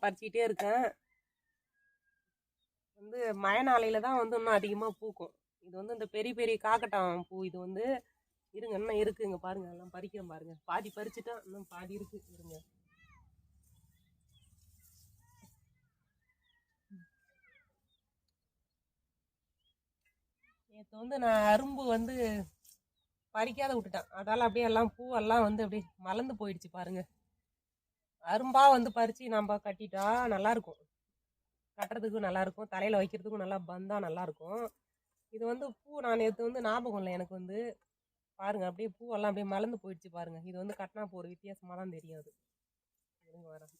தான் பறிச்சிக்கிட்டே இருக்கேன். வந்து மழை தான் வந்து இன்னும் அதிகமாக பூக்கும். இது வந்து இந்த பெரிய பெரிய காக்கட்டான் பூ இது வந்து இருங்க இன்னும் இருக்கு. இங்கே பாருங்க எல்லாம் பறிக்கிறேன் பாருங்க. பாதி பறிச்சுட்டேன் இன்னும் பாதி இருக்கு. இருங்க. நேற்று வந்து நான் அரும்பு வந்து பறிக்காத விட்டுட்டேன். அதால் அப்படியே எல்லாம் பூவெல்லாம் வந்து அப்படியே மலர்ந்து போயிடுச்சு பாருங்கள் அரும்பா வந்து பறிச்சு நம்ம கட்டிட்டா நல்லா இருக்கும் கட்டுறதுக்கும் நல்லா இருக்கும் தலையில வைக்கிறதுக்கும் நல்லா பந்தா நல்லா இருக்கும் இது வந்து பூ நான் நேற்று வந்து ஞாபகம் இல்லை எனக்கு வந்து. பாருங்க அப்படியே பூவெல்லாம் அப்படியே மலர்ந்து போயிடுச்சு பாருங்க. இது வந்து கட்டினா போகிற வித்தியாசமாக தான் தெரியாது இருங்க வரேன்.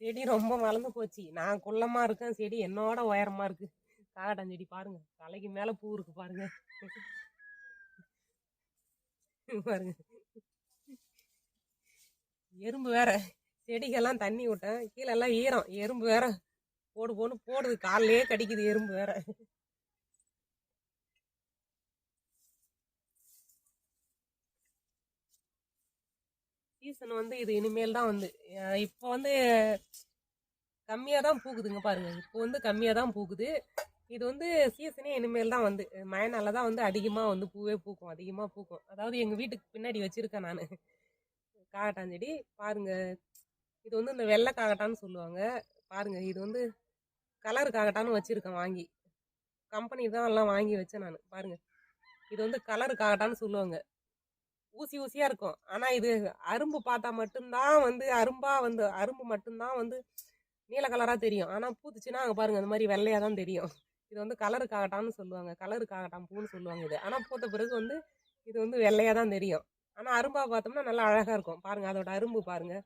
செடி ரொம்ப மலர்ந்து போச்சு. நான் குள்ளமா இருக்கேன். செடி என்னோட உயரமா இருக்கு. காகட்டான் செடி பாருங்க. தலைக்கு மேல பூ இருக்கு பாருங்க. பாருங்க. எறும்பு வேற. செடிக்கெல்லாம் தண்ணி விட்டேன். கீழே எல்லாம் ஈரம். எறும்பு வேற. போடு போன்னு போடுது. காலையே கடிக்குது எறும்பு வேற. சீசன் வந்து இது இனிமேல் தான் வந்து. இப்போ வந்து கம்மியாக தான் பூக்குதுங்க பாருங்க. இப்போ வந்து கம்மியாக தான் பூக்குது இது வந்து சீசனே இனிமேல் தான் வந்து. மயனால தான் வந்து அதிகமாக வந்து பூவே பூக்கும் அதிகமாக பூக்கும். அதாவது எங்கள் வீட்டுக்கு பின்னாடி வச்சுருக்கேன் நான். காகட்டாஞ்செடி பாருங்கள் இது வந்து இந்த வெள்ளை காகட்டான்னு சொல்லுவாங்க. பாருங்கள் இது வந்து கலர் காகட்டான்னு வச்சுருக்கேன் வாங்கி. கம்பெனி தான் எல்லாம் வாங்கி வச்சேன் நான். பாருங்கள் இது வந்து கலர் காகட்டான்னு சொல்லுவாங்க. ஊசி ஊசியாக இருக்கும். ஆனால் இது அரும்பு பார்த்தா மட்டும்தான் வந்து அரும்பாக வந்து அரும்பு மட்டும்தான் வந்து நீல கலராக தெரியும். ஆனால் பூத்துச்சுன்னா அங்கே பாருங்கள் அந்த மாதிரி வெள்ளையாக தான் தெரியும். இது வந்து கலருக்காகட்டான்னு சொல்லுவாங்க. கலருக்காகட்டான் பூன்னு சொல்லுவாங்க இது. ஆனால் பூத்த பிறகு வந்து இது வந்து வெள்ளையாக தான் தெரியும். ஆனால் அரும்பாக பார்த்தோம்னா நல்லா அழகாக இருக்கும். பாருங்கள் அதோட அரும்பு பாருங்கள்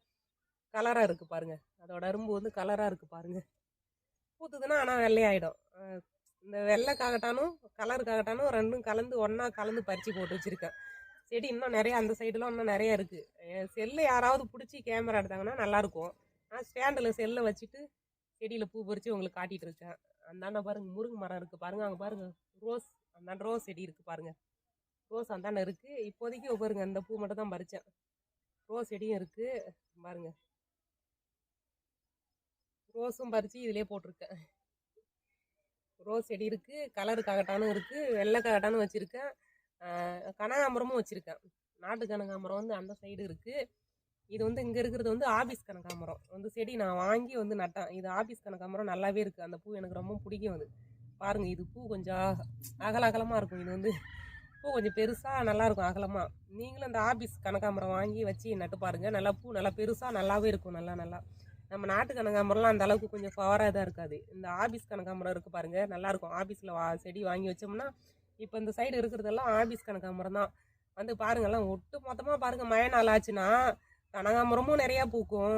கலராக இருக்குது பாருங்கள் அதோட அரும்பு வந்து கலராக இருக்குது பாருங்கள் பூத்துதுன்னா ஆனால் வெள்ளையாயிடும். இந்த வெள்ளை காகட்டானும் ரெண்டும் கலந்து ஒன்றா கலந்து பறித்து போட்டு வச்சுருக்கேன். செடி இன்னும் நிறைய அந்த சைடுலாம் இன்னும் நிறைய இருக்குது செல்லு யாராவது பிடிச்சி கேமரா எடுத்தாங்கன்னா நல்லாயிருக்கும் நான் ஸ்டாண்டில் செல்லை வச்சுட்டு செடியில் பூ பறித்து உங்களுக்கு காட்டிகிட்டு இருக்கேன். அந்தாண்ட பாருங்க முருங்கை மரம் இருக்குது பாருங்க அங்கே பாருங்கள் ரோஸ் அந்தாண்ட ரோஸ் செடி இருக்குது பாருங்கள் ரோஸ் அந்தாண்ட இருக்குது இப்போதைக்கு பாருங்க அந்த பூ மட்டும் தான் பறித்தேன் ரோஸ் செடியும் இருக்குது பாருங்கள் ரோஸும் பறித்து இதிலே போட்டிருக்கேன். ரோஸ் செடி இருக்குது கலரு காகட்டானும் இருக்குது வெள்ளை காகட்டானும் வச்சுருக்கேன். கனகாம்பரமும் வச்சுருக்கேன். நாட்டு கனகாம்பரம் வந்து அந்த சைடு இருக்குது இது வந்து இங்கே இருக்கிறது வந்து ஆபீஸ் கனகாம்பரம். வந்து செடி நான் வாங்கி வந்து நட்டேன். இது ஆபீஸ் கனகாம்பரம் நல்லாவே இருக்குது அந்த பூ எனக்கு ரொம்ப பிடிக்கும் அது. பாருங்கள் இது பூ கொஞ்சம் அகல அகலமாக இருக்கும். இது வந்து பூ கொஞ்சம் பெருசாக நல்லாயிருக்கும் அகலமாக நீங்களும் இந்த ஆபீஸ் கனகாம்பரம் வாங்கி வச்சு நட்டு பாருங்கள் நல்லா பூ நல்லா பெருசாக நல்லாவே இருக்கும் நல்லா நல்லா. நம்ம நாட்டு கனகாம்பரம்லாம் அந்த அளவுக்கு கொஞ்சம் பவராக தான் இருக்காது. இந்த ஆபீஸ் கனகாம்பரம் இருக்குது பாருங்கள் நல்லாயிருக்கும் ஆபீஸில் வா செடி வாங்கி வச்சோம்னா இப்போ இந்த சைடு இருக்கிறதெல்லாம் ஆபீஸ் கனகாம்பரம் தான் வந்து பாருங்கள்லாம் ஒட்டு மொத்தமாக பாருங்கள் மழை நாள் ஆச்சுன்னா கனகாம்பரமும் நிறையா பூக்கும்.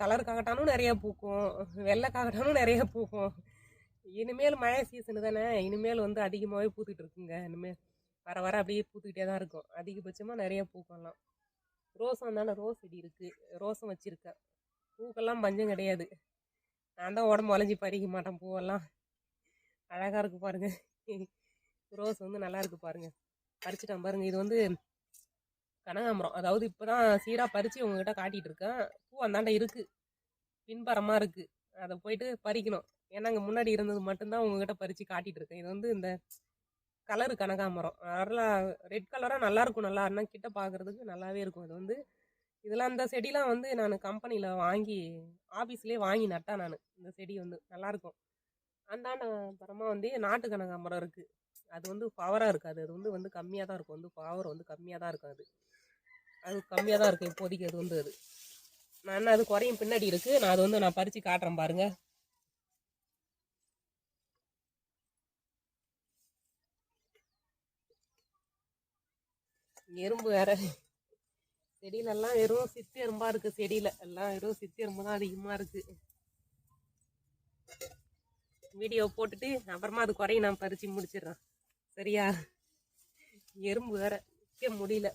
கலர் காகட்டானும் நிறையா பூக்கும். வெள்ளை காகட்டானும் நிறையா பூக்கும். இனிமேல் மழை சீசனு தானே. இனிமேல் வந்து அதிகமாகவே பூத்துக்கிட்டு இருக்குங்க. இனிமேல் வர வர அப்படியே பூத்துக்கிட்டே தான் இருக்கும். அதிகபட்சமாக நிறைய பூக்கெல்லாம் ரோஸும் தானே ரோஸ் செடி இருக்குது ரோஸும் வச்சுருக்கேன். பூக்கெல்லாம் பஞ்சம் கிடையாது. நான் தான் உடம்பு வளைஞ்சி பறிக்க மாட்டேன் பூவெல்லாம். அழகாக இருக்கு பாருங்கள் ரோஸ் வந்து நல்லா இருக்கு பாருங்க. பறிச்சுட்டேன் பாருங்க. இது வந்து கனகாம்பரம். அதாவது இப்போ தான் சீராக பறித்து உங்ககிட்ட காட்டிகிட்டு இருக்கேன். பூ அந்தாண்ட இருக்குது பின்பறமாக இருக்குது அதை போயிட்டு பறிக்கணும். ஏன்னா அங்கே முன்னாடி இருந்தது மட்டும்தான் உங்ககிட்ட பறித்து காட்டிகிட்டு இருக்கேன். இது வந்து இந்த கலரு கனகாம்பரம். நல்லா ரெட் கலராக நல்லாயிருக்கும் நல்லா இன்னும் கிட்ட பார்க்குறதுக்கு நல்லாவே இருக்கும். இது வந்து இதெல்லாம் இந்த செடிலாம் வந்து நான் கம்பெனியில் வாங்கி ஆஃபீஸ்லேயே வாங்கி நட்டேன் நான். இந்த செடி வந்து நல்லாயிருக்கும் அந்தாண்ட பரமாக வந்து நாட்டு கனகாம்பரம் இருக்குது அது வந்து பவராக இருக்காது. அது வந்து வந்து கம்மியாக தான் இருக்கும். வந்து பவர் வந்து கம்மியாக தான் இருக்கும் அது. அது கம்மியாக தான் இருக்கும் இப்போதைக்கு அது வந்து அது. நான் என்ன அது குறையும் பின்னாடி இருக்குது நான் அது வந்து நான் பறித்து காட்டுறேன் பாருங்க. எறும்பு வேற. செடியிலெல்லாம் வெறும் சித்து எறும்பா இருக்கு செடியில. எல்லாம் வெறும் சித்து எறும்பு தான் அதிகமாக இருக்கு. வீடியோ போட்டுட்டு அப்புறமா அது குறையும். நான் பறித்து முடிச்சிடுறேன். சரியா? எறும்பு வேற நிற்க முடியல.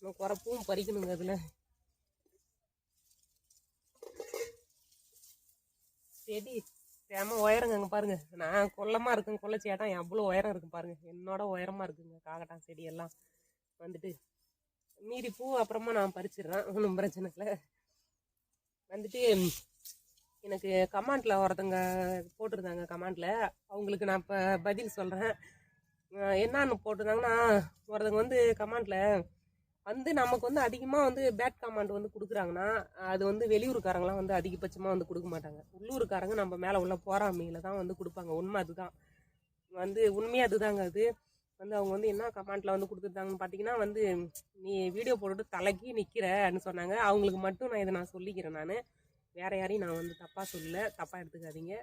நம்ம குறப்பும் பறிக்கணுங்க அதில். செடி செம உயரங்க அங்கே பாருங்க. நான் கொல்லமாக இருக்குங்க கொல்ல சேட்டம் எவ்வளோ உயரம் இருக்கு பாருங்க. என்னோட உயரமாக இருக்குங்க காகட்டான் செடியெல்லாம். வந்துட்டு மீதி பூ அப்புறமா நான் பறிச்சிடுறேன். ஒன்றும் பிரச்சனை இல்லை. வந்துட்டு எனக்கு கமாண்டில் ஒருத்தங்க போட்டிருந்தாங்க கமாண்டில். அவங்களுக்கு நான் இப்போ பதில் சொல்கிறேன் என்னன்னு போட்டிருந்தாங்கன்னா ஒருத்தங்க வந்து கமாண்டில் வந்து நமக்கு வந்து அதிகமாக வந்து பேட் கமாண்ட் வந்து கொடுக்குறாங்கன்னா அது வந்து வெளியூருக்காரங்களாம் வந்து அதிகபட்சமாக வந்து கொடுக்க மாட்டாங்க. உள்ளூருக்காரங்க நம்ம மேலே உள்ள போராமையில் தான் வந்து கொடுப்பாங்க. உண்மை அதுதான். வந்து உண்மையாக அதுதாங்க அது. வந்து அவங்க வந்து என்ன கமாண்டில் வந்து கொடுத்துருந்தாங்கன்னு பார்த்தீங்கன்னா வந்து நீ வீடியோ போட்டுட்டு தலைக்கி நிற்கிறன்னு சொன்னாங்க. அவங்களுக்கு மட்டும் நான் இதை நான் சொல்லிக்கிறேன் நான். வேறு யாரையும் நான் வந்து தப்பாக சொல்லலை தப்பாக எடுத்துக்காதீங்க.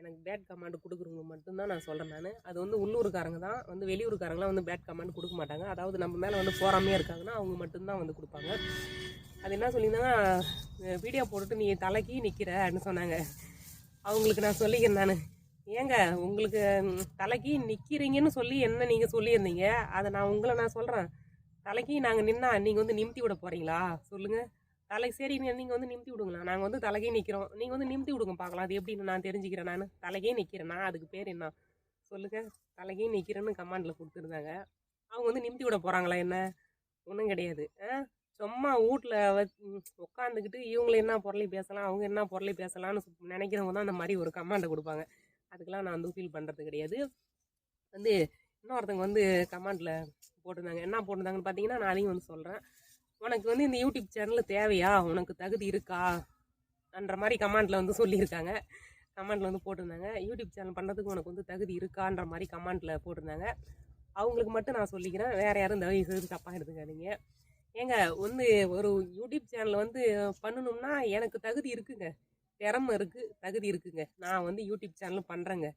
எனக்கு பேட் கமாண்ட் கொடுக்குறவங்க மட்டும்தான் நான் சொல்கிறேன் நான். அது வந்து உள்ளூர்காரங்க தான். வந்து வெளியூருக்காரங்களாம் வந்து பேட் கமாண்ட் கொடுக்க மாட்டாங்க. அதாவது நம்ம மேலே வந்து போகாமையே இருக்காங்கன்னா அவங்க மட்டும்தான் வந்து கொடுப்பாங்க. அது என்ன சொல்லியிருந்தாங்கன்னா வீடியோ போட்டுட்டு நீ தலைக்கி நிற்கிறன்னு சொன்னாங்க. அவங்களுக்கு நான் சொல்லிக்கிறேன் நான். ஏங்க உங்களுக்கு தலைக்கு நிற்கிறீங்கன்னு சொல்லி என்ன நீங்கள் சொல்லியிருந்தீங்க? அதை நான் உங்களை நான் சொல்கிறேன் தலைக்கு நாங்கள் நின்னா நீங்கள் வந்து நிமித்தி விட போகிறீங்களா சொல்லுங்கள் தலை சரி நீங்கள் வந்து நிமித்தி விடுங்களா நாங்கள் வந்து தலைகே நிற்கிறோம் நீங்கள் வந்து நிமித்தி விடுங்க பார்க்கலாம். அது எப்படின்னு நான் தெரிஞ்சுக்கிறேன் நான்? தலைக்கே நிற்கிறேன்னா அதுக்கு பேர் என்ன? சொல்லுங்கள் தலைக்கே நிற்கிறேன்னு கமாண்டில் கொடுத்துருந்தாங்க. அவங்க வந்து நிமித்தி விட போகிறாங்களா என்ன? ஒன்றும் கிடையாது. ஆ? சும்மா வீட்டில் உட்காந்துக்கிட்டு இவங்களை என்ன பொருளை பேசலாம் அவங்க என்ன பொருளை பேசலாம்னு சொ- நினைக்கிறவங்க தான் அந்த மாதிரி ஒரு கமாண்டை கொடுப்பாங்க. அதுக்கெல்லாம் நான் வந்து ஃபீல் பண்ணுறது கிடையாது. வந்து இன்னொருத்தவங்க வந்து கமாண்டில் போட்டிருந்தாங்க. என்ன போட்டிருந்தாங்கன்னு பார்த்தீங்கன்னா நான் அதையும் வந்து சொல்கிறேன் உனக்கு வந்து இந்த யூடியூப் சேனல் தேவையா? உனக்கு தகுதி இருக்கா? என்ற மாதிரி கமாண்டில் வந்து சொல்லியிருக்காங்க. கமாண்டில் வந்து போட்டிருந்தாங்க. யூடியூப் சேனல் பண்ணுறதுக்கு உனக்கு வந்து தகுதி இருக்கான்ற மாதிரி கமாண்டில் போட்டிருந்தாங்க. அவங்களுக்கு மட்டும் நான் சொல்லிக்கிறேன். வேறு யாரும் தயவு செய்து தப்பாக எடுத்துக்காதீங்க. ஏங்க வந்து ஒரு யூடியூப் சேனல் வந்து பண்ணணும்னா எனக்கு தகுதி இருக்குங்க. திறமை இருக்குது தகுதி இருக்குங்க. நான் வந்து யூடியூப் சேனல் பண்ணுறேங்க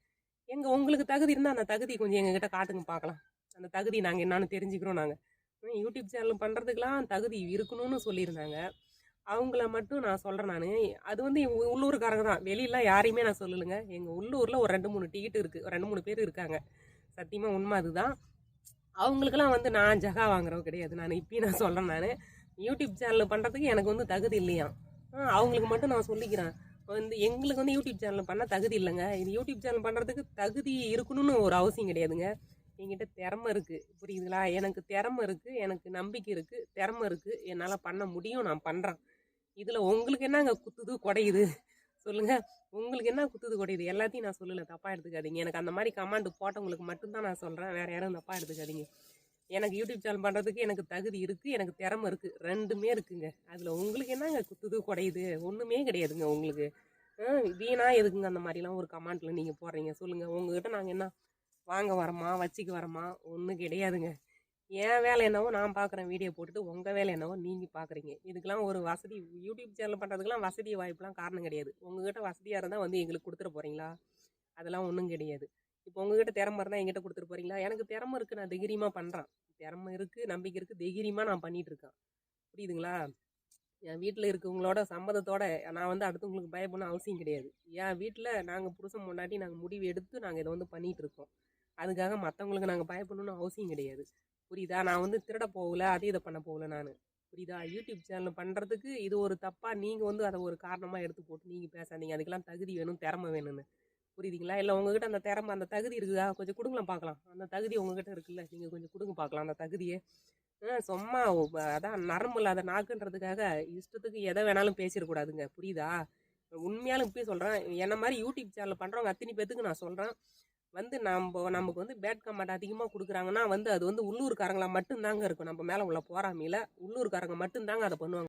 எங்கள் உங்களுக்கு தகுதி இருந்தால் அந்த தகுதி கொஞ்சம் எங்ககிட்ட காட்டுங்க பார்க்கலாம். அந்த தகுதி நாங்கள் என்னன்னு தெரிஞ்சுக்கிறோம் நாங்கள் யூடியூப் சேனல் பண்ணுறதுக்கெலாம் தகுதி இருக்கணும்னு சொல்லியிருந்தாங்க. அவங்கள மட்டும் நான் சொல்கிறேன் நான். அது வந்து உள்ளூர்காரங்க தான். வெளியெல்லாம் யாரையுமே நான் சொல்லலைங்க. எங்கள் உள்ளூரில் ஒரு ரெண்டு மூணு டிக்கெட் இருக்குது ரெண்டு மூணு பேர் இருக்காங்க. சத்தியமாக உண்மை அதுதான். அவங்களுக்கெல்லாம் வந்து நான் ஜகா வாங்குறவங்க கிடையாது. நான் இப்பயும் நான் சொல்கிறேன் நான். யூடியூப் சேனல் பண்ணுறதுக்கு எனக்கு வந்து தகுதி இல்லையா? அவங்களுக்கு மட்டும் நான் சொல்லிக்கிறேன். வந்து எங்களுக்கு வந்து யூடியூப் சேனல் பண்ண தகுதி இல்லைங்க. இது யூடியூப் சேனல் பண்ணுறதுக்கு தகுதி இருக்கணும்னு ஒரு அவசியம் கிடையாதுங்க. என்கிட்ட திறமை இருக்குது புரியுதுங்களா? எனக்கு திறமை இருக்குது எனக்கு நம்பிக்கை இருக்குது திறமை இருக்குது என்னால் பண்ண முடியும் நான் பண்ணுறேன் இதில் உங்களுக்கு என்னங்க குத்துது குடையுது? சொல்லுங்கள் உங்களுக்கு என்ன குத்துது குடையுது? எல்லாத்தையும் நான் சொல்லலை தப்பாக எடுத்துக்காதீங்க. எனக்கு அந்த மாதிரி கமாண்ட் போட்டவங்களுக்கு மட்டும்தான் நான் சொல்கிறேன் வேறு யாரும் தப்பாக எடுத்துக்காதீங்க. எனக்கு யூடியூப் சேனல் பண்ணுறதுக்கு எனக்கு தகுதி இருக்குது எனக்கு திறமை இருக்குது ரெண்டுமே இருக்குங்க. அதில் உங்களுக்கு என்னங்க குத்துது குடையுது? ஒன்றுமே கிடையாதுங்க உங்களுக்கு. வீணாக வீணா எதுக்குங்க அந்த மாதிரிலாம் ஒரு கமாண்டில் நீங்கள் போடுறீங்க? சொல்லுங்கள் உங்ககிட்ட நாங்கள் என்ன வாங்க வரமா வச்சுக்க வரமா ஒன்றும் கிடையாதுங்க. என் வேலை என்னவோ நான் பார்க்குறேன் வீடியோ போட்டுட்டு உங்கள் வேலை என்னவோ நீங்கள் பார்க்குறீங்க இதுக்கெலாம் ஒரு வசதி யூடியூப் சேனல் பண்ணுறதுக்கெல்லாம் வசதி வாய்ப்புலாம் காரணம் கிடையாது. உங்ககிட்ட வசதியாக இருந்தால் வந்து எங்களுக்கு கொடுத்துட போகிறீங்களா அதெல்லாம் ஒன்றும் கிடையாது. இப்போ உங்ககிட்ட திறமை இருந்தால் எங்கிட்ட கொடுத்துட்டு போகிறீங்களா எனக்கு திறமை இருக்குது நான் தைரியமாக பண்ணுறேன் திறமை இருக்குது நம்பிக்கை இருக்குது தைரியமாக நான் பண்ணிகிட்ருக்கேன் இருக்கேன். புரியுதுங்களா? என் வீட்டில் இருக்கவங்களோட சம்மதத்தோட நான் வந்து அடுத்தவங்களுக்கு பயப்படணும் அவசியம் கிடையாது. என் வீட்டில் நாங்கள் புருஷன் முன்னாடி நாங்கள் முடிவு எடுத்து நாங்கள் இதை வந்து பண்ணிகிட்ருக்கோம் இருக்கோம். அதுக்காக மற்றவங்களுக்கு நாங்கள் பயப்படணும்னு அவசியம் கிடையாது. புரியுதா? நான் வந்து திருட போகல அதே இதை பண்ண போகல நான். புரியுதா? யூடியூப் சேனல் பண்ணுறதுக்கு இது ஒரு தப்பாக நீங்கள் வந்து அதை ஒரு காரணமாக எடுத்து போட்டு நீங்கள் பேசாதீங்க. அதுக்கெல்லாம் தகுதி வேணும் திறமை வேணும்னு. புரியுதுங்களா? இல்லை உங்ககிட்ட அந்த திறமை அந்த தகுதி இருக்குதா? கொஞ்சம் கொடுங்களேன் பார்க்கலாம். அந்த தகுதி உங்ககிட்ட இருக்குல்ல? நீங்கள் கொஞ்சம் கொடுங்க பார்க்கலாம் அந்த தகுதியை. ஆ, சும்மா அதான் நரம்பு இல்லாத நாக்குன்றதுக்காக இஷ்டத்துக்கு எதை வேணாலும் பேசிடக்கூடாதுங்க. புரியுதா? உண்மையாலும் இப்பயும் சொல்கிறேன் என்ன மாதிரி யூடியூப் சேனல் பண்ணுறவங்க அத்தனை பேத்துக்கு நான் சொல்கிறேன் வந்து நம்ம நமக்கு வந்து பேட் கமெண்ட் அதிகமாக கொடுக்குறாங்கன்னா வந்து அது வந்து உள்ளூர்காரங்களா மட்டும்தாங்க இருக்கும். நம்ம மேலே உள்ள போறாமையில் உள்ளூர்காரங்க மட்டும்தாங்க அதை பண்ணுவாங்க.